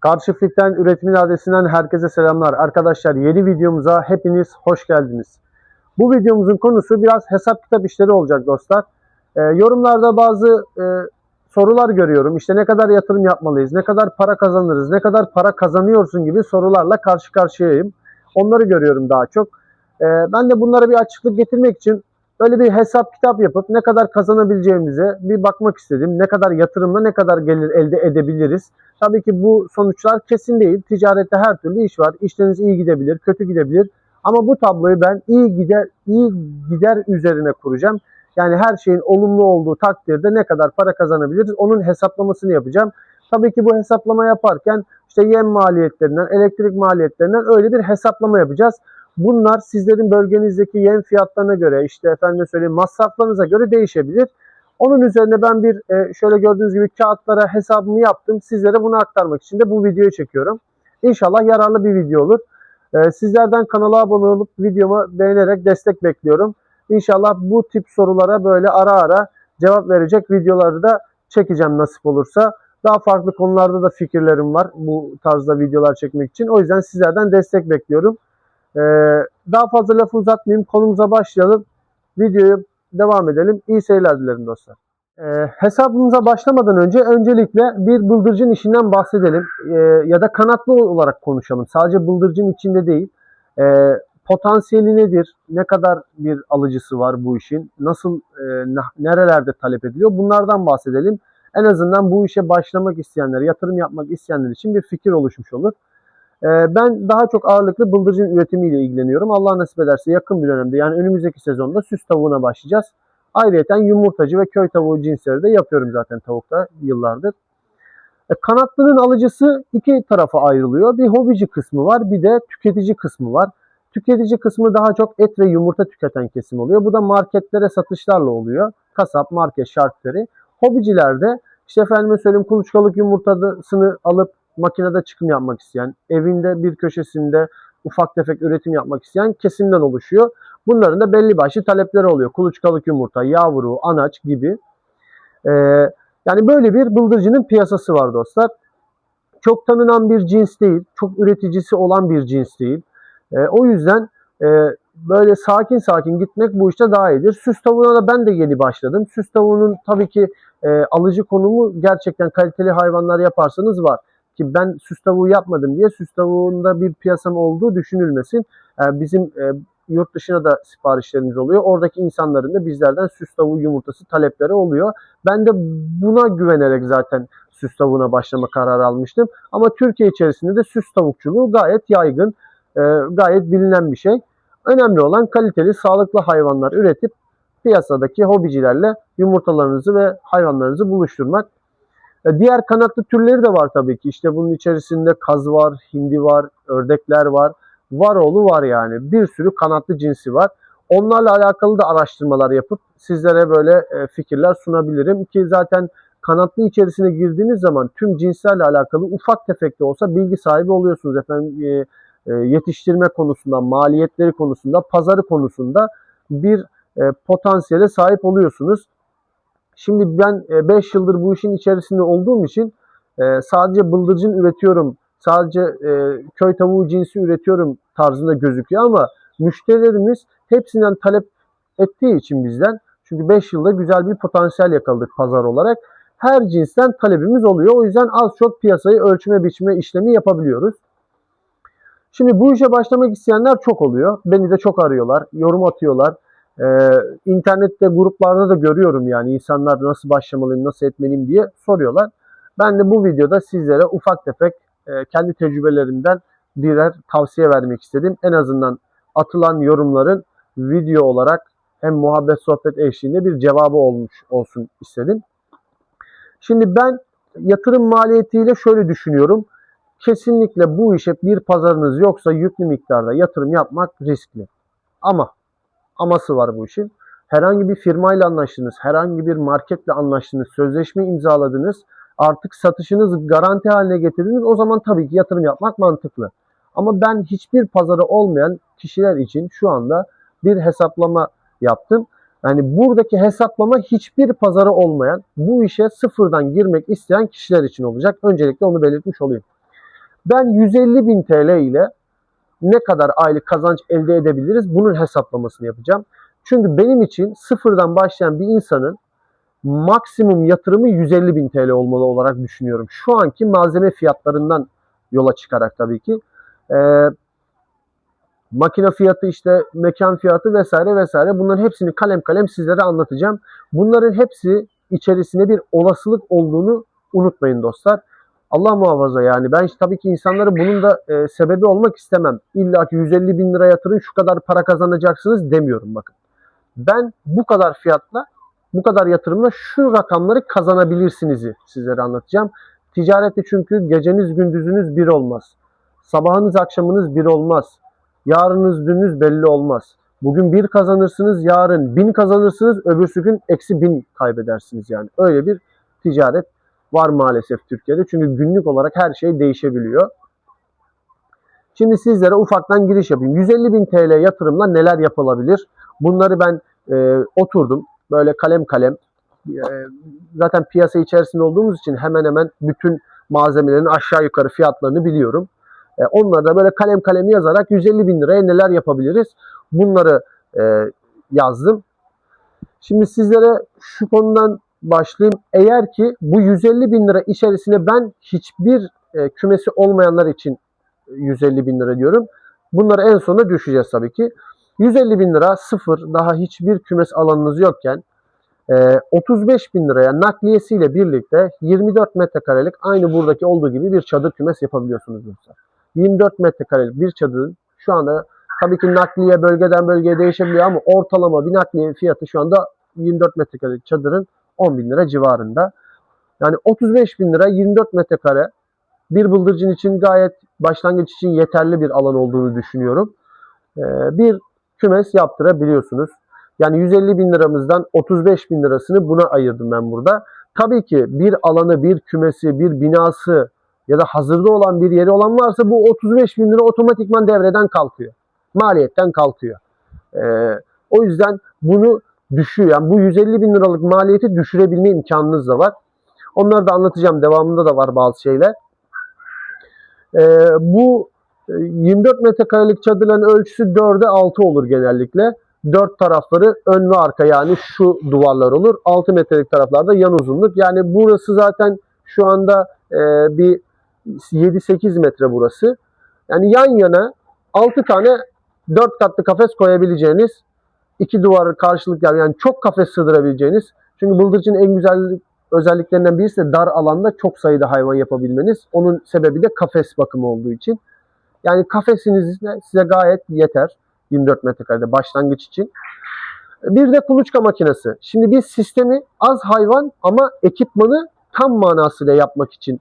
Karşıflik'ten Üretimin Adresinden herkese selamlar. Arkadaşlar yeni videomuza hepiniz hoş geldiniz. Bu videomuzun konusu biraz hesap kitap işleri olacak dostlar. Ee, yorumlarda bazı e, sorular görüyorum. İşte ne kadar yatırım yapmalıyız, ne kadar para kazanırız, ne kadar para kazanıyorsun gibi sorularla karşı karşıyayım. Onları görüyorum daha çok. Ee, ben de bunlara bir açıklık getirmek için böyle bir hesap kitap yapıp ne kadar kazanabileceğimize bir bakmak istedim. Ne kadar yatırımla ne kadar gelir elde edebiliriz. Tabii ki bu sonuçlar kesin değil. Ticarette her türlü iş var. İşleriniz iyi gidebilir, kötü gidebilir. Ama bu tabloyu ben iyi gider iyi gider üzerine kuracağım. Yani her şeyin olumlu olduğu takdirde ne kadar para kazanabiliriz onun hesaplamasını yapacağım. Tabii ki bu hesaplama yaparken işte yem maliyetlerinden, elektrik maliyetlerinden öyle bir hesaplama yapacağız. Bunlar sizlerin bölgenizdeki yem fiyatlarına göre, işte efendim söyleyeyim masraflarınıza göre değişebilir. Onun üzerine ben bir e, şöyle gördüğünüz gibi kağıtlara hesabımı yaptım. Sizlere bunu aktarmak için de bu videoyu çekiyorum. İnşallah yararlı bir video olur. E, Sizlerden kanala abone olup videomu beğenerek destek bekliyorum. İnşallah bu tip sorulara böyle ara ara cevap verecek videoları da çekeceğim nasip olursa. Daha farklı konularda da fikirlerim var bu tarzda videolar çekmek için. O yüzden sizlerden destek bekliyorum. Ee, daha fazla lafı uzatmayayım. Konumuza başlayalım. Videoyu devam edelim. İyi seyirler dilerim dostlar. Ee, hesabımıza başlamadan önce öncelikle bir bıldırcın işinden bahsedelim. Ee, ya da kanatlı olarak konuşalım. Sadece bıldırcın içinde değil. Ee, potansiyeli nedir? Ne kadar bir alıcısı var bu işin? Nasıl, e, ne- nerelerde talep ediliyor? Bunlardan bahsedelim. En azından bu işe başlamak isteyenler, yatırım yapmak isteyenler için bir fikir oluşmuş olur. Ee, Ben daha çok ağırlıklı bıldırcın üretimiyle ilgileniyorum. Allah nasip ederse yakın bir dönemde yani önümüzdeki sezonda süs tavuğuna başlayacağız. Ayrıca yumurtacı ve köy tavuğu cinsleri de yapıyorum zaten tavukta yıllardır. E, Kanatlının alıcısı iki tarafa ayrılıyor. Bir hobici kısmı var, bir de tüketici kısmı var. Tüketici kısmı daha çok et ve yumurta tüketen kesim oluyor. Bu da marketlere satışlarla oluyor. Kasap, market şartları. Hobicilerde işte efendime söyleyeyim kuluçkalık yumurtasını alıp makinede çıkım yapmak isteyen, evinde bir köşesinde ufak tefek üretim yapmak isteyen kesimden oluşuyor. Bunların da belli başlı talepleri oluyor. Kuluçkalık yumurta, yavru, anaç gibi. Ee, yani böyle bir bıldırcının piyasası var dostlar. Çok tanınan bir cins değil, çok üreticisi olan bir cins değil. Ee, o yüzden e, böyle sakin sakin gitmek bu işte daha iyidir. Süs tavuğuna da ben de yeni başladım. Süs tavuğunun tabii ki e, alıcı konumu gerçekten kaliteli hayvanlar yaparsanız var. Ki ben süs tavuğu yapmadım diye süs tavuğunda bir piyasam olduğu düşünülmesin. E, bizim e, yurt dışına da siparişlerimiz oluyor. Oradaki insanların da bizlerden süs tavuğu yumurtası talepleri oluyor. Ben de buna güvenerek zaten süs tavuğuna başlama kararı almıştım. Ama Türkiye içerisinde de süs tavukçuluğu gayet yaygın, e, gayet bilinen bir şey. Önemli olan kaliteli, sağlıklı hayvanlar üretip piyasadaki hobicilerle yumurtalarınızı ve hayvanlarınızı buluşturmak. E, Diğer kanatlı türleri de var tabii ki. İşte bunun içerisinde kaz var, hindi var, ördekler var. Var oğlu var yani. Bir sürü kanatlı cinsi var. Onlarla alakalı da araştırmalar yapıp sizlere böyle e, fikirler sunabilirim ki zaten kanatlı içerisine girdiğiniz zaman tüm cinslerle alakalı ufak tefek de olsa bilgi sahibi oluyorsunuz efendim. E, yetiştirme konusunda, maliyetleri konusunda, pazarı konusunda bir potansiyele sahip oluyorsunuz. Şimdi ben 5 yıldır bu işin içerisinde olduğum için e, sadece bıldırcın üretiyorum, sadece e, köy tavuğu cinsi üretiyorum tarzında gözüküyor ama müşterilerimiz hepsinden talep ettiği için bizden çünkü 5 yılda güzel bir potansiyel yakaladık pazar olarak. Her cinsten talebimiz oluyor. O yüzden az çok piyasayı ölçme biçme işlemi yapabiliyoruz. Şimdi bu işe başlamak isteyenler çok oluyor. Beni de çok arıyorlar, yorum atıyorlar. Ee, internette gruplarda da görüyorum yani insanlar nasıl başlamalıyım, nasıl etmeliyim diye soruyorlar. Ben de bu videoda sizlere ufak tefek e, kendi tecrübelerimden birer tavsiye vermek istedim. En azından atılan yorumların video olarak hem muhabbet sohbet eşliğinde bir cevabı olmuş olsun istedim. Şimdi ben yatırım maliyetiyle şöyle düşünüyorum. Kesinlikle bu işe bir pazarınız yoksa yüklü miktarda yatırım yapmak riskli. Ama aması var bu işin. Herhangi bir firmayla anlaştınız, herhangi bir marketle anlaştınız, sözleşme imzaladınız, artık satışınızı garanti haline getirdiniz. O zaman tabii ki yatırım yapmak mantıklı. Ama ben hiçbir pazarı olmayan kişiler için şu anda bir hesaplama yaptım. Yani buradaki hesaplama hiçbir pazarı olmayan, bu işe sıfırdan girmek isteyen kişiler için olacak. Öncelikle onu belirtmiş olayım. Ben 150 bin TL ile ne kadar aylık kazanç elde edebiliriz bunun hesaplamasını yapacağım. Çünkü benim için sıfırdan başlayan bir insanın maksimum yatırımı 150 bin TL olmalı olarak düşünüyorum. Şu anki malzeme fiyatlarından yola çıkarak tabii ki. Ee, makine fiyatı işte mekan fiyatı vesaire vesaire bunların hepsini kalem kalem sizlere anlatacağım. Bunların hepsi içerisinde bir olasılık olduğunu unutmayın dostlar. Allah muhafaza yani ben tabii ki insanları bunun da e, sebebi olmak istemem. İlla ki 150 bin lira yatırın şu kadar para kazanacaksınız demiyorum bakın. Ben bu kadar fiyatla bu kadar yatırımla şu rakamları kazanabilirsinizi sizlere anlatacağım. Ticarette çünkü geceniz gündüzünüz bir olmaz. Sabahınız akşamınız bir olmaz. Yarınız dününüz belli olmaz. Bugün bir kazanırsınız, yarın bin kazanırsınız, öbürsü gün eksi bin kaybedersiniz yani. Öyle bir ticaret var maalesef Türkiye'de. Çünkü günlük olarak her şey değişebiliyor. Şimdi sizlere ufaktan giriş yapayım. 150 bin TL yatırımla neler yapılabilir? Bunları ben e, oturdum böyle kalem kalem. E, zaten piyasa içerisinde olduğumuz için hemen hemen bütün malzemelerin aşağı yukarı fiyatlarını biliyorum. E, onları da böyle kalem kalem yazarak 150 bin liraya neler yapabiliriz? Bunları e, yazdım. Şimdi sizlere şu konudan başlayayım. Eğer ki bu 150 bin lira içerisine ben hiçbir e, kümesi olmayanlar için 150 bin lira diyorum. Bunları en sona düşeceğiz tabii ki. 150 bin lira sıfır daha hiçbir kümes alanınız yokken e, 35 bin liraya nakliyesiyle birlikte 24 metrekarelik aynı buradaki olduğu gibi bir çadır kümes yapabiliyorsunuz dostlar. 24 metrekarelik bir çadırın şu anda tabii ki nakliye bölgeden bölgeye değişebiliyor ama ortalama bir nakliye fiyatı şu anda 24 metrekarelik çadırın 10 bin lira civarında. Yani 35 bin lira 24 metrekare bir bıldırcın için gayet başlangıç için yeterli bir alan olduğunu düşünüyorum. Ee, bir kümes yaptırabiliyorsunuz. Yani 150 bin liramızdan 35 bin lirasını buna ayırdım ben burada. Tabii ki bir alanı, bir kümesi, bir binası ya da hazırda olan bir yeri olan varsa bu 35 bin lira otomatikman devreden kalkıyor. Maliyetten kalkıyor. Ee, o yüzden bunu düşüyor. Yani bu 150 bin liralık maliyeti düşürebilme imkanınız da var. Onları da anlatacağım. Devamında da var bazı şeyler. Ee, bu 24 metrekarelik çadırların ölçüsü 4'e 6 olur genellikle. Dört tarafları ön ve arka yani şu duvarlar olur. 6 metrelik taraflarda yan uzunluk. Yani burası zaten şu anda e, bir 7-8 metre burası. Yani yan yana 6 tane 4 katlı kafes koyabileceğiniz iki duvarı karşılık yani çok kafes sığdırabileceğiniz. Çünkü bıldırcın en güzel özelliklerinden birisi de dar alanda çok sayıda hayvan yapabilmeniz. Onun sebebi de kafes bakımı olduğu için. Yani kafesiniz size gayet yeter. 24 metrekarede başlangıç için. Bir de kuluçka makinesi. Şimdi biz sistemi az hayvan ama ekipmanı tam manasıyla yapmak için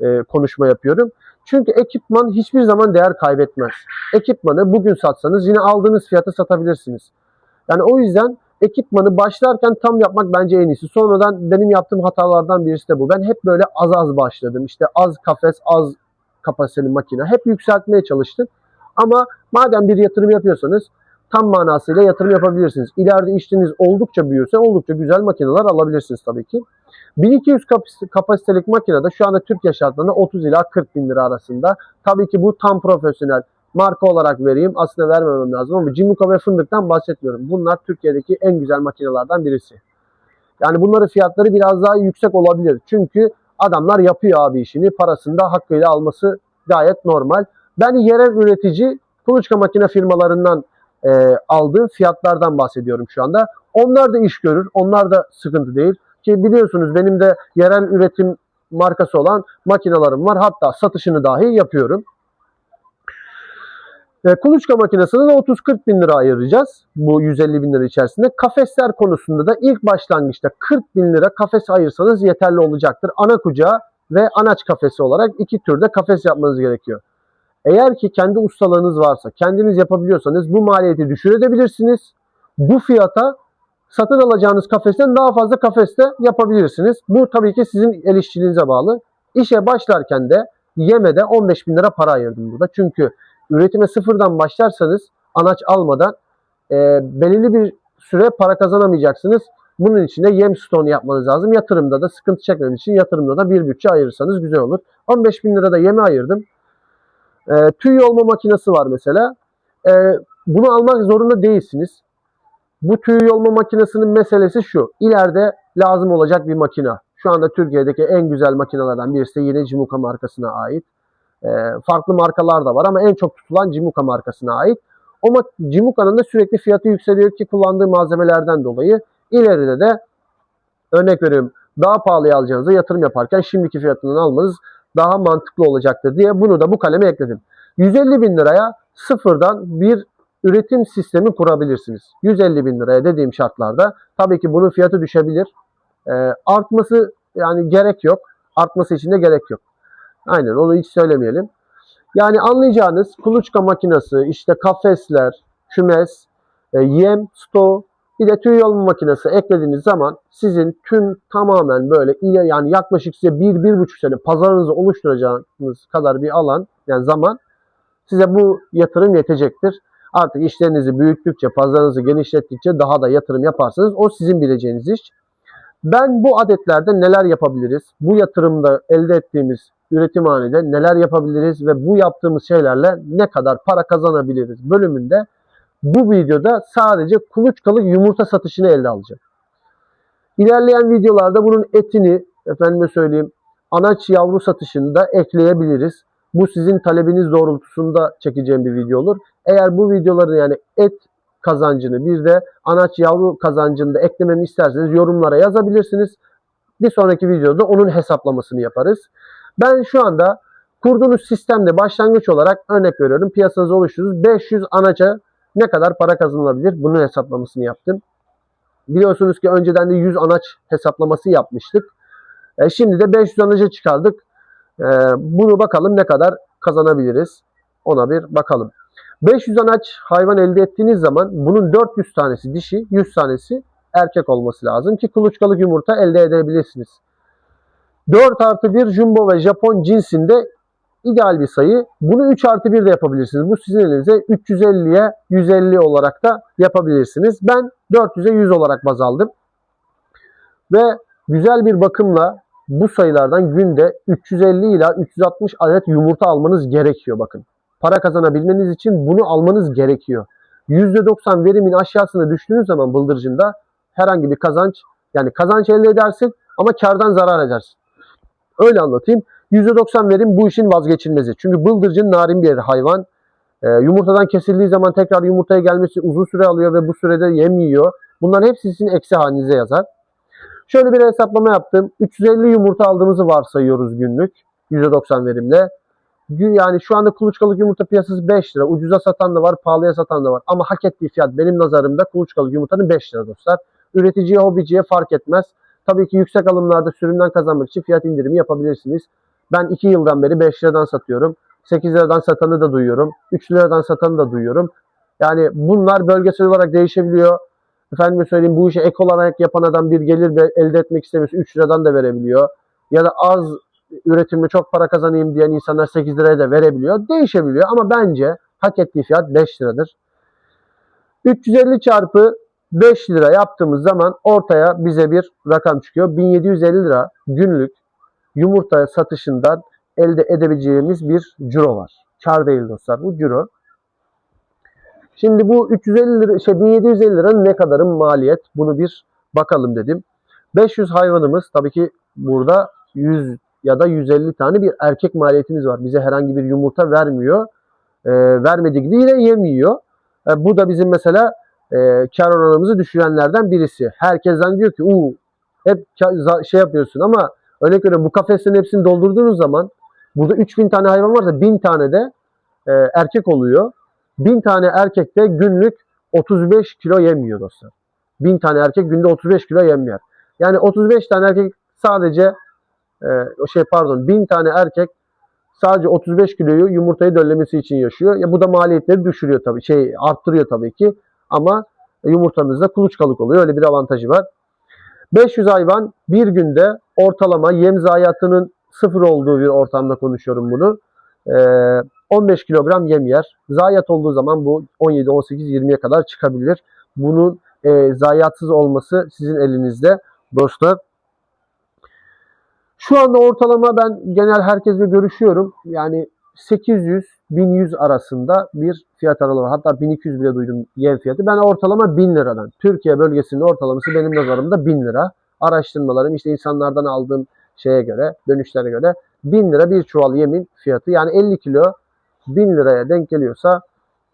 e, konuşma yapıyorum. Çünkü ekipman hiçbir zaman değer kaybetmez. Ekipmanı bugün satsanız yine aldığınız fiyata satabilirsiniz. Yani o yüzden ekipmanı başlarken tam yapmak bence en iyisi. Sonradan benim yaptığım hatalardan birisi de bu. Ben hep böyle az az başladım. İşte az kafes, az kapasiteli makine. Hep yükseltmeye çalıştım. Ama madem bir yatırım yapıyorsanız tam manasıyla yatırım yapabilirsiniz. İleride işiniz oldukça büyürse oldukça güzel makineler alabilirsiniz tabii ki. 1200 kapasitelik makinede şu anda Türkiye şartlarında 30 ila 40 bin lira arasında. Tabii ki bu tam profesyonel marka olarak vereyim. Aslında vermemem lazım ama Cimuka ve Fındık'tan bahsetmiyorum. Bunlar Türkiye'deki en güzel makinelerden birisi. Yani bunların fiyatları biraz daha yüksek olabilir. Çünkü adamlar yapıyor abi işini. Parasını da hakkıyla alması gayet normal. Ben yerel üretici kuluçka makine firmalarından e, aldığım fiyatlardan bahsediyorum şu anda. Onlar da iş görür. Onlar da sıkıntı değil. Ki biliyorsunuz benim de yerel üretim markası olan makinalarım var. Hatta satışını dahi yapıyorum. E, kuluçka makinesine de 30-40 bin lira ayıracağız bu 150 bin lira içerisinde. Kafesler konusunda da ilk başlangıçta 40 bin lira kafes ayırsanız yeterli olacaktır. Ana kucağı ve anaç kafesi olarak iki türde kafes yapmanız gerekiyor. Eğer ki kendi ustalarınız varsa, kendiniz yapabiliyorsanız bu maliyeti düşürebilirsiniz. Bu fiyata satın alacağınız kafesten daha fazla kafeste yapabilirsiniz. Bu tabii ki sizin el işçiliğinize bağlı. İşe başlarken de yemede 15 bin lira para ayırdım burada. Çünkü üretime sıfırdan başlarsanız anaç almadan e, belirli bir süre para kazanamayacaksınız. Bunun için de yem stone yapmanız lazım. Yatırımda da sıkıntı çekmeniz için yatırımda da bir bütçe ayırırsanız güzel olur. 15 bin lira da yeme ayırdım. E, tüy yolma makinesi var mesela. E, bunu almak zorunda değilsiniz. Bu tüy yolma makinesinin meselesi şu. İleride lazım olacak bir makina. Şu anda Türkiye'deki en güzel makinelerden birisi de yine Cimuka markasına ait. E, farklı markalar da var ama en çok tutulan Cimuka markasına ait. O Cimuka'nın da sürekli fiyatı yükseliyor ki kullandığı malzemelerden dolayı. İleride de örnek veriyorum daha pahalıya alacağınıza yatırım yaparken şimdiki fiyatından almanız daha mantıklı olacaktır diye bunu da bu kaleme ekledim. 150 bin liraya sıfırdan bir üretim sistemi kurabilirsiniz. 150 bin liraya dediğim şartlarda tabii ki bunun fiyatı düşebilir. Ee, artması yani gerek yok. Artması için de gerek yok. Aynen onu hiç söylemeyelim. Yani anlayacağınız kuluçka makinesi, işte kafesler, kümes, e, yem, sto, bir de tüy yolma makinesi eklediğiniz zaman sizin tüm tamamen böyle ile yani yaklaşık size bir, bir buçuk sene pazarınızı oluşturacağınız kadar bir alan yani zaman size bu yatırım yetecektir. Artık işlerinizi büyüttükçe, pazarınızı genişlettikçe daha da yatırım yaparsanız o sizin bileceğiniz iş. Ben bu adetlerde neler yapabiliriz? Bu yatırımda elde ettiğimiz üretimhanede neler yapabiliriz ve bu yaptığımız şeylerle ne kadar para kazanabiliriz bölümünde bu videoda sadece kuluçkalık yumurta satışını elde alacağım. İlerleyen videolarda bunun etini, efendime söyleyeyim, anaç yavru satışını da ekleyebiliriz. Bu sizin talebiniz doğrultusunda çekeceğim bir video olur. Eğer bu videoların yani et kazancını bir de anaç yavru kazancını da eklememi isterseniz yorumlara yazabilirsiniz. Bir sonraki videoda onun hesaplamasını yaparız. Ben şu anda kurduğunuz sistemde başlangıç olarak örnek veriyorum piyasanızı oluştururuz. 500 anaça ne kadar para kazanılabilir? Bunun hesaplamasını yaptım. Biliyorsunuz ki önceden de 100 anaç hesaplaması yapmıştık. E, şimdi de 500 anaca çıkardık. E, bunu bakalım ne kadar kazanabiliriz. Ona bir bakalım. 500 anaç hayvan elde ettiğiniz zaman bunun 400 tanesi dişi, 100 tanesi erkek olması lazım ki kuluçkalık yumurta elde edebilirsiniz. 4 artı 1 jumbo ve Japon cinsinde ideal bir sayı. Bunu 3 artı 1 de yapabilirsiniz. Bu sizin elinize 350'ye 150 olarak da yapabilirsiniz. Ben 400'e 100 olarak baz aldım. Ve güzel bir bakımla bu sayılardan günde 350 ila 360 adet yumurta almanız gerekiyor bakın. Para kazanabilmeniz için bunu almanız gerekiyor. %90 verimin aşağısına düştüğünüz zaman bıldırcında herhangi bir kazanç yani kazanç elde edersin ama kardan zarar edersin. Öyle anlatayım. %90 verim bu işin vazgeçilmezi. Çünkü bıldırcın narin bir hayvan. E, yumurtadan kesildiği zaman tekrar yumurtaya gelmesi uzun süre alıyor ve bu sürede yem yiyor. Bunların hepsi sizin eksi halinize yazar. Şöyle bir hesaplama yaptım. 350 yumurta aldığımızı varsayıyoruz günlük. %90 verimle. Yani şu anda kuluçkalık yumurta piyasası 5 lira. Ucuza satan da var, pahalıya satan da var. Ama hak ettiği fiyat benim nazarımda kuluçkalık yumurtanın 5 lira dostlar. Üreticiye, hobiciye fark etmez. Tabii ki yüksek alımlarda sürümden kazanmak için fiyat indirimi yapabilirsiniz. Ben 2 yıldan beri 5 liradan satıyorum. 8 liradan satanı da duyuyorum. 3 liradan satanı da duyuyorum. Yani bunlar bölgesel olarak değişebiliyor. Efendim söyleyeyim bu işi ek olarak yapan adam bir gelir elde etmek istemiyorsa 3 liradan da verebiliyor. Ya da az üretimle çok para kazanayım diyen insanlar 8 liraya da verebiliyor. Değişebiliyor ama bence hak ettiği fiyat 5 liradır. 350 çarpı 5 lira yaptığımız zaman ortaya bize bir rakam çıkıyor. 1750 lira günlük yumurta satışından elde edebileceğimiz bir ciro var. Kar değil dostlar bu ciro. Şimdi bu 350 lira, şey 1750 liranın ne kadarın maliyet? Bunu bir bakalım dedim. 500 hayvanımız tabii ki burada 100 ya da 150 tane bir erkek maliyetimiz var. Bize herhangi bir yumurta vermiyor. E, vermediği gibi yine yem yiyor. E, bu da bizim mesela e, kar oranımızı düşürenlerden birisi. Herkes diyor ki uu hep şey yapıyorsun ama örnek veriyorum bu kafeslerin hepsini doldurduğunuz zaman burada 3000 tane hayvan varsa 1000 tane de e, erkek oluyor. 1000 tane erkek de günlük 35 kilo yem yiyor dostlar. 1000 tane erkek günde 35 kilo yem yer. Yani 35 tane erkek sadece e, şey pardon 1000 tane erkek sadece 35 kiloyu yumurtayı döllemesi için yaşıyor. Ya bu da maliyetleri düşürüyor tabii. Şey arttırıyor tabii ki. Ama yumurtanızda kuluçkalık oluyor. Öyle bir avantajı var. 500 hayvan bir günde ortalama yem zayiatının sıfır olduğu bir ortamda konuşuyorum bunu. Ee, 15 kilogram yem yer. Zayiat olduğu zaman bu 17, 18, 20'ye kadar çıkabilir. Bunun e, zayiatsız olması sizin elinizde dostlar. Şu anda ortalama ben genel herkesle görüşüyorum. Yani 800-1100 arasında bir fiyat aralığı var. Hatta 1200 bile duydum yem fiyatı. Ben ortalama 1000 liradan. Türkiye bölgesinin ortalaması benim nazarımda 1000 lira. Araştırmalarım işte insanlardan aldığım şeye göre, dönüşlere göre 1000 lira bir çuval yemin fiyatı. Yani 50 kilo 1000 liraya denk geliyorsa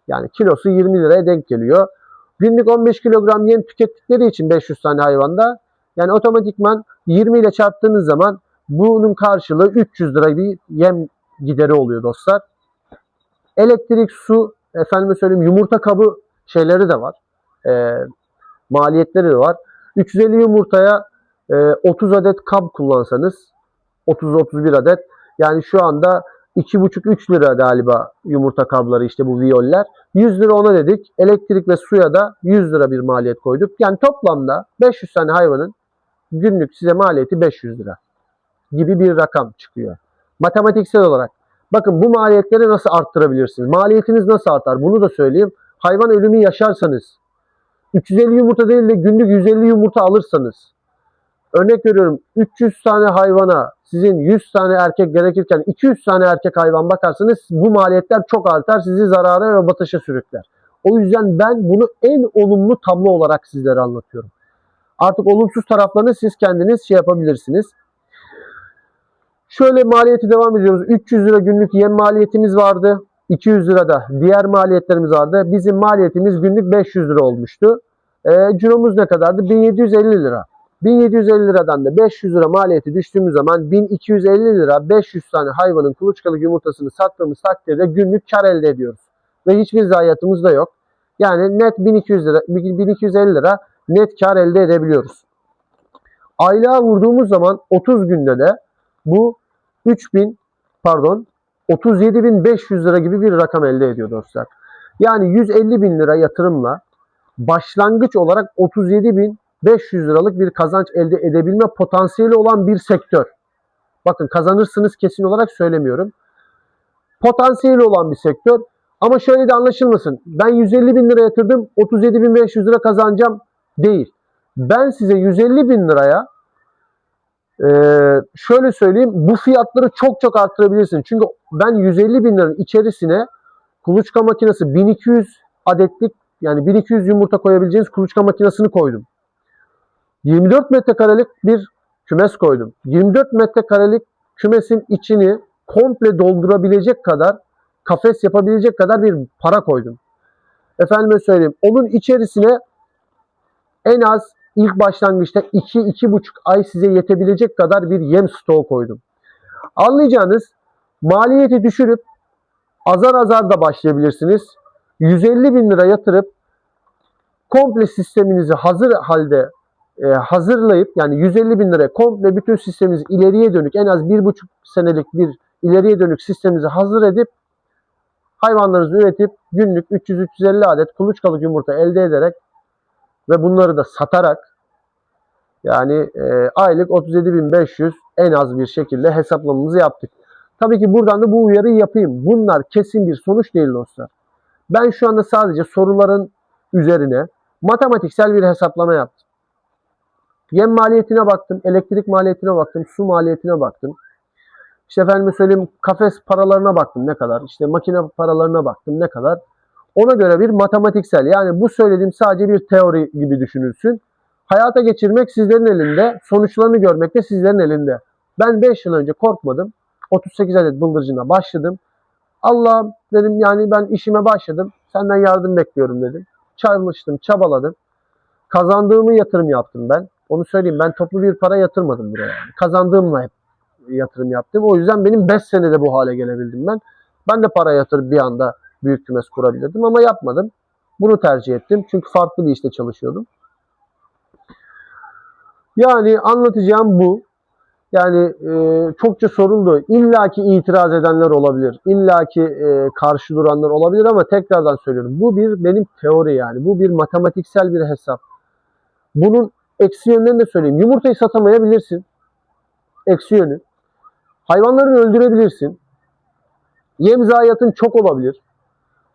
yani kilosu 20 liraya denk geliyor. Günlük 15 kilogram yem tükettikleri için 500 tane hayvanda yani otomatikman 20 ile çarptığınız zaman bunun karşılığı 300 lira bir yem gideri oluyor dostlar. Elektrik, su, efendime söyleyeyim yumurta kabı şeyleri de var. Ee, maliyetleri de var. 350 yumurtaya e, 30 adet kab kullansanız 30-31 adet yani şu anda 2,5-3 lira galiba yumurta kabları işte bu viyoller. 100 lira ona dedik. Elektrik ve suya da 100 lira bir maliyet koyduk. Yani toplamda 500 tane hayvanın günlük size maliyeti 500 lira gibi bir rakam çıkıyor. Matematiksel olarak. Bakın bu maliyetleri nasıl arttırabilirsiniz? Maliyetiniz nasıl artar? Bunu da söyleyeyim. Hayvan ölümü yaşarsanız 350 yumurta değil de günlük 150 yumurta alırsanız örnek veriyorum 300 tane hayvana sizin 100 tane erkek gerekirken 200 tane erkek hayvan bakarsanız bu maliyetler çok artar. Sizi zarara ve batışa sürükler. O yüzden ben bunu en olumlu tablo olarak sizlere anlatıyorum. Artık olumsuz taraflarını siz kendiniz şey yapabilirsiniz. Şöyle maliyeti devam ediyoruz. 300 lira günlük yem maliyetimiz vardı. 200 lira da diğer maliyetlerimiz vardı. Bizim maliyetimiz günlük 500 lira olmuştu. E, ciromuz ne kadardı? 1750 lira. 1750 liradan da 500 lira maliyeti düştüğümüz zaman 1250 lira 500 tane hayvanın kuluçkalık yumurtasını sattığımız takdirde günlük kar elde ediyoruz. Ve hiçbir zayiatımız da yok. Yani net 1200 lira, 1250 lira net kar elde edebiliyoruz. Aylığa vurduğumuz zaman 30 günde de bu 3000 pardon 37.500 lira gibi bir rakam elde ediyor dostlar. Yani 150 bin lira yatırımla başlangıç olarak 37.500 liralık bir kazanç elde edebilme potansiyeli olan bir sektör. Bakın kazanırsınız kesin olarak söylemiyorum. Potansiyeli olan bir sektör. Ama şöyle de anlaşılmasın. Ben 150 bin lira yatırdım 37.500 lira kazanacağım değil. Ben size 150 bin liraya ee, şöyle söyleyeyim bu fiyatları çok çok arttırabilirsin. Çünkü ben 150 bin liranın içerisine kuluçka makinesi 1200 adetlik yani 1200 yumurta koyabileceğiniz kuluçka makinesini koydum. 24 metrekarelik bir kümes koydum. 24 metrekarelik kümesin içini komple doldurabilecek kadar kafes yapabilecek kadar bir para koydum. Efendime söyleyeyim onun içerisine en az ilk başlangıçta 2-2,5 ay size yetebilecek kadar bir yem stoğu koydum. Anlayacağınız maliyeti düşürüp azar azar da başlayabilirsiniz. 150 bin lira yatırıp komple sisteminizi hazır halde e, hazırlayıp yani 150 bin lira komple bütün sisteminizi ileriye dönük en az 1,5 senelik bir ileriye dönük sisteminizi hazır edip hayvanlarınızı üretip günlük 300-350 adet kuluçkalık yumurta elde ederek ve bunları da satarak yani e, aylık 37.500 en az bir şekilde hesaplamamızı yaptık. Tabii ki buradan da bu uyarıyı yapayım. Bunlar kesin bir sonuç değil dostlar. Ben şu anda sadece soruların üzerine matematiksel bir hesaplama yaptım. Yem maliyetine baktım, elektrik maliyetine baktım, su maliyetine baktım. İşte efendime söyleyeyim kafes paralarına baktım ne kadar, işte makine paralarına baktım ne kadar. Ona göre bir matematiksel yani bu söylediğim sadece bir teori gibi düşünülsün. Hayata geçirmek sizlerin elinde, sonuçlarını görmek de sizlerin elinde. Ben 5 yıl önce korkmadım. 38 adet bıldırcına başladım. Allah dedim yani ben işime başladım. Senden yardım bekliyorum dedim. Çalıştım, çabaladım. Kazandığımı yatırım yaptım ben. Onu söyleyeyim ben toplu bir para yatırmadım buraya. Yani. Kazandığımla hep yatırım yaptım. O yüzden benim 5 senede bu hale gelebildim ben. Ben de para yatırıp bir anda büyük kümes kurabilirdim ama yapmadım. Bunu tercih ettim. Çünkü farklı bir işte çalışıyordum. Yani anlatacağım bu. Yani e, çokça soruldu. İlla ki itiraz edenler olabilir. İlla ki e, karşı duranlar olabilir ama tekrardan söylüyorum. Bu bir benim teori yani. Bu bir matematiksel bir hesap. Bunun eksi yönlerini de söyleyeyim. Yumurtayı satamayabilirsin. Eksi yönü. Hayvanları öldürebilirsin. Yem zayiatın çok olabilir.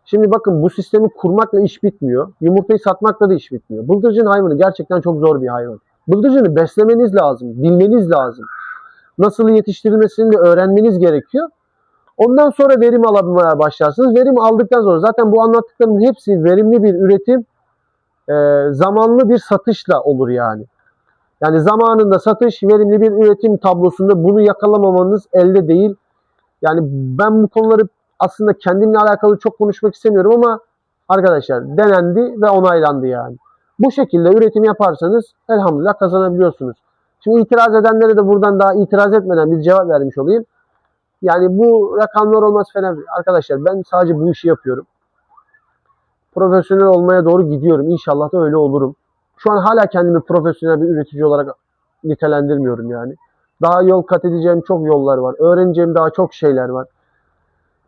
Şimdi bakın bu sistemi kurmakla iş bitmiyor. Yumurtayı satmakla da iş bitmiyor. Bıldırcın hayvanı gerçekten çok zor bir hayvan. Bıldırcını beslemeniz lazım, bilmeniz lazım. Nasıl yetiştirilmesini de öğrenmeniz gerekiyor. Ondan sonra verim alamaya başlarsınız. Verim aldıktan sonra zaten bu anlattıklarımın hepsi verimli bir üretim, e, zamanlı bir satışla olur yani. Yani zamanında satış, verimli bir üretim tablosunda bunu yakalamamanız elde değil. Yani ben bu konuları aslında kendimle alakalı çok konuşmak istemiyorum ama arkadaşlar denendi ve onaylandı yani. Bu şekilde üretim yaparsanız elhamdülillah kazanabiliyorsunuz. Şimdi itiraz edenlere de buradan daha itiraz etmeden bir cevap vermiş olayım. Yani bu rakamlar olmaz falan. Arkadaşlar ben sadece bu işi yapıyorum. Profesyonel olmaya doğru gidiyorum. İnşallah da öyle olurum. Şu an hala kendimi profesyonel bir üretici olarak nitelendirmiyorum yani. Daha yol kat edeceğim çok yollar var. Öğreneceğim daha çok şeyler var.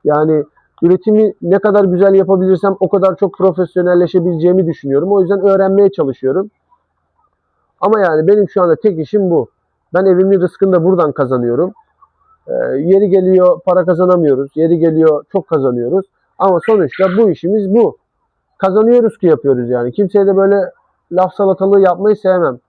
Yani üretimi ne kadar güzel yapabilirsem o kadar çok profesyonelleşebileceğimi düşünüyorum. O yüzden öğrenmeye çalışıyorum. Ama yani benim şu anda tek işim bu. Ben evimin rızkını da buradan kazanıyorum. Ee, yeri geliyor para kazanamıyoruz. Yeri geliyor çok kazanıyoruz. Ama sonuçta bu işimiz bu. Kazanıyoruz ki yapıyoruz yani. Kimseye de böyle laf salatalığı yapmayı sevmem.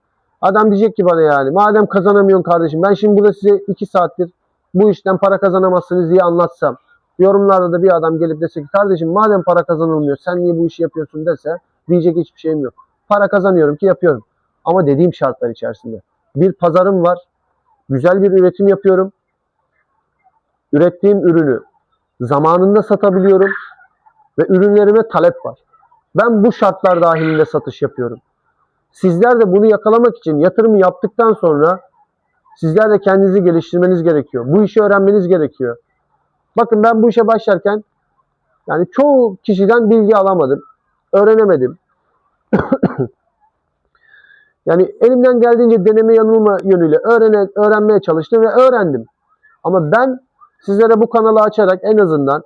Adam diyecek ki bana yani madem kazanamıyorsun kardeşim ben şimdi burada size iki saattir bu işten para kazanamazsınız diye anlatsam. Yorumlarda da bir adam gelip dese ki kardeşim madem para kazanılmıyor sen niye bu işi yapıyorsun dese diyecek hiçbir şeyim yok. Para kazanıyorum ki yapıyorum. Ama dediğim şartlar içerisinde. Bir pazarım var. Güzel bir üretim yapıyorum. Ürettiğim ürünü zamanında satabiliyorum ve ürünlerime talep var. Ben bu şartlar dahilinde satış yapıyorum. Sizler de bunu yakalamak için yatırımı yaptıktan sonra sizler de kendinizi geliştirmeniz gerekiyor. Bu işi öğrenmeniz gerekiyor. Bakın ben bu işe başlarken yani çoğu kişiden bilgi alamadım. Öğrenemedim. yani elimden geldiğince deneme yanılma yönüyle öğrene, öğrenmeye çalıştım ve öğrendim. Ama ben sizlere bu kanalı açarak en azından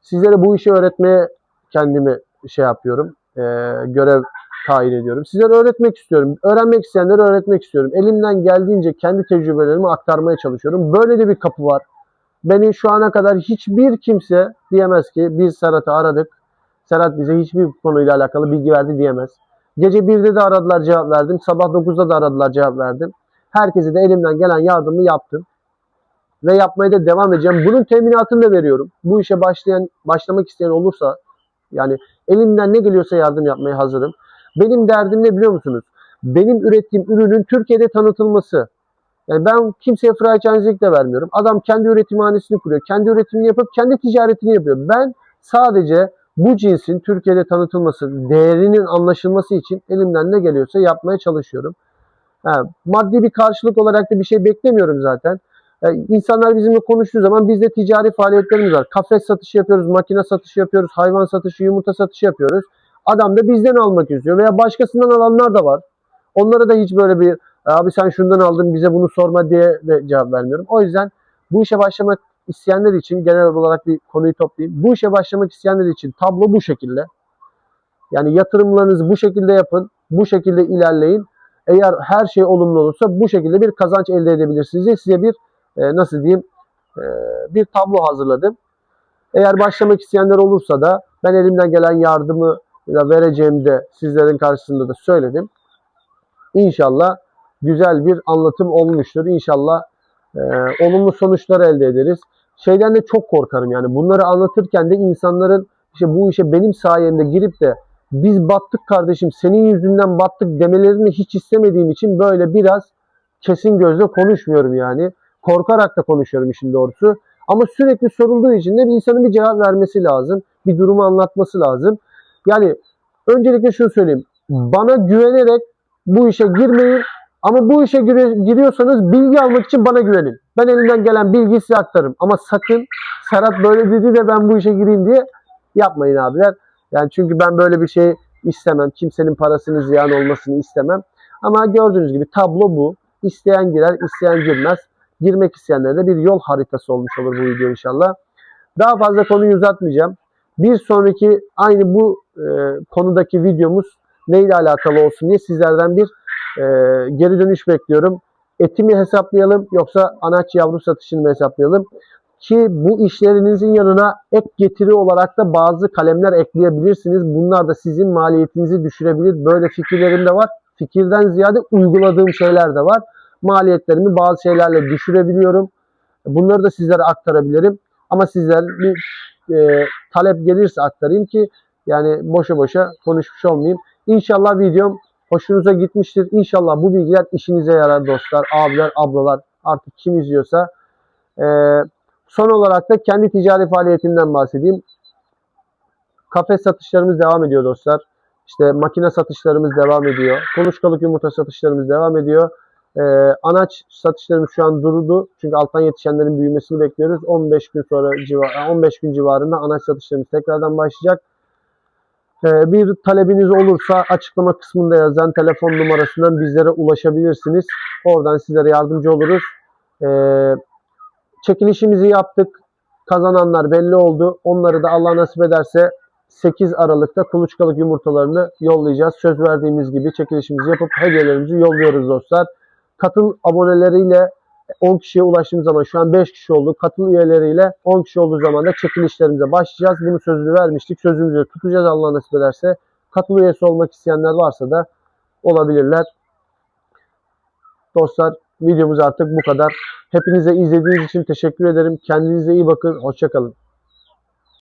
sizlere bu işi öğretmeye kendimi şey yapıyorum. e, görev tayin ediyorum. Sizlere öğretmek istiyorum. Öğrenmek isteyenlere öğretmek istiyorum. Elimden geldiğince kendi tecrübelerimi aktarmaya çalışıyorum. Böyle de bir kapı var. Beni şu ana kadar hiçbir kimse diyemez ki biz Serhat'ı aradık. Serhat bize hiçbir konuyla alakalı bilgi verdi diyemez. Gece 1'de de aradılar cevap verdim. Sabah 9'da da aradılar cevap verdim. Herkese de elimden gelen yardımı yaptım. Ve yapmaya da devam edeceğim. Bunun teminatını da veriyorum. Bu işe başlayan, başlamak isteyen olursa yani elimden ne geliyorsa yardım yapmaya hazırım. Benim derdim ne biliyor musunuz? Benim ürettiğim ürünün Türkiye'de tanıtılması. Yani ben kimseye franchise'lik de vermiyorum. Adam kendi üretimhanesini kuruyor. Kendi üretimini yapıp kendi ticaretini yapıyor. Ben sadece bu cinsin Türkiye'de tanıtılması, değerinin anlaşılması için elimden ne geliyorsa yapmaya çalışıyorum. Ha, maddi bir karşılık olarak da bir şey beklemiyorum zaten. Yani insanlar bizimle konuştuğu zaman bizde ticari faaliyetlerimiz var. Kafes satışı yapıyoruz, makine satışı yapıyoruz, hayvan satışı, yumurta satışı yapıyoruz. Adam da bizden almak istiyor veya başkasından alanlar da var. Onlara da hiç böyle bir abi sen şundan aldın bize bunu sorma diye de cevap vermiyorum. O yüzden bu işe başlamak isteyenler için genel olarak bir konuyu toplayayım. Bu işe başlamak isteyenler için tablo bu şekilde. Yani yatırımlarınızı bu şekilde yapın. Bu şekilde ilerleyin. Eğer her şey olumlu olursa bu şekilde bir kazanç elde edebilirsiniz diye size bir e, nasıl diyeyim e, bir tablo hazırladım. Eğer başlamak isteyenler olursa da ben elimden gelen yardımı vereceğimi de sizlerin karşısında da söyledim. İnşallah güzel bir anlatım olmuştur. İnşallah e, olumlu sonuçlar elde ederiz. Şeyden de çok korkarım yani bunları anlatırken de insanların işte bu işe benim sayemde girip de biz battık kardeşim senin yüzünden battık demelerini hiç istemediğim için böyle biraz kesin gözle konuşmuyorum yani. Korkarak da konuşuyorum işin doğrusu. Ama sürekli sorulduğu için de bir insanın bir cevap vermesi lazım. Bir durumu anlatması lazım. Yani öncelikle şunu söyleyeyim. Bana güvenerek bu işe girmeyin. Ama bu işe giriyorsanız bilgi almak için bana güvenin. Ben elimden gelen bilgiyi size aktarırım. Ama sakın Serhat böyle dedi de ben bu işe gireyim diye yapmayın abiler. Yani çünkü ben böyle bir şey istemem. Kimsenin parasının ziyan olmasını istemem. Ama gördüğünüz gibi tablo bu. İsteyen girer, isteyen girmez. Girmek isteyenlere de bir yol haritası olmuş olur bu video inşallah. Daha fazla konuyu uzatmayacağım. Bir sonraki aynı bu e, konudaki videomuz neyle alakalı olsun diye sizlerden bir e, geri dönüş bekliyorum. Eti mi hesaplayalım yoksa anaç yavru satışını mı hesaplayalım? Ki bu işlerinizin yanına ek getiri olarak da bazı kalemler ekleyebilirsiniz. Bunlar da sizin maliyetinizi düşürebilir. Böyle fikirlerim de var. Fikirden ziyade uyguladığım şeyler de var. Maliyetlerimi bazı şeylerle düşürebiliyorum. Bunları da sizlere aktarabilirim. Ama sizler bir e, talep gelirse aktarayım ki yani boşa boşa konuşmuş olmayayım. İnşallah videom hoşunuza gitmiştir. İnşallah bu bilgiler işinize yarar dostlar, abiler, ablalar artık kim izliyorsa. E, son olarak da kendi ticari faaliyetimden bahsedeyim. Kafe satışlarımız devam ediyor dostlar. İşte makine satışlarımız devam ediyor. Kuluçkalık yumurta satışlarımız devam ediyor. Ee, anaç satışlarımız şu an durdu. Çünkü alttan yetişenlerin büyümesini bekliyoruz. 15 gün sonra civar 15 gün civarında anaç satışlarımız tekrardan başlayacak. Ee, bir talebiniz olursa açıklama kısmında yazan telefon numarasından bizlere ulaşabilirsiniz. Oradan sizlere yardımcı oluruz. Ee, çekilişimizi yaptık. Kazananlar belli oldu. Onları da Allah nasip ederse 8 Aralık'ta kuluçkalık yumurtalarını yollayacağız. Söz verdiğimiz gibi çekilişimizi yapıp hediyelerimizi yolluyoruz dostlar. Katıl aboneleriyle 10 kişiye ulaştığımız zaman şu an 5 kişi oldu. Katıl üyeleriyle 10 kişi olduğu zaman da çekilişlerimize başlayacağız. Bunu sözünü vermiştik. Sözümüzü tutacağız Allah nasip ederse. Katıl üyesi olmak isteyenler varsa da olabilirler. Dostlar videomuz artık bu kadar. Hepinize izlediğiniz için teşekkür ederim. Kendinize iyi bakın. Hoşçakalın.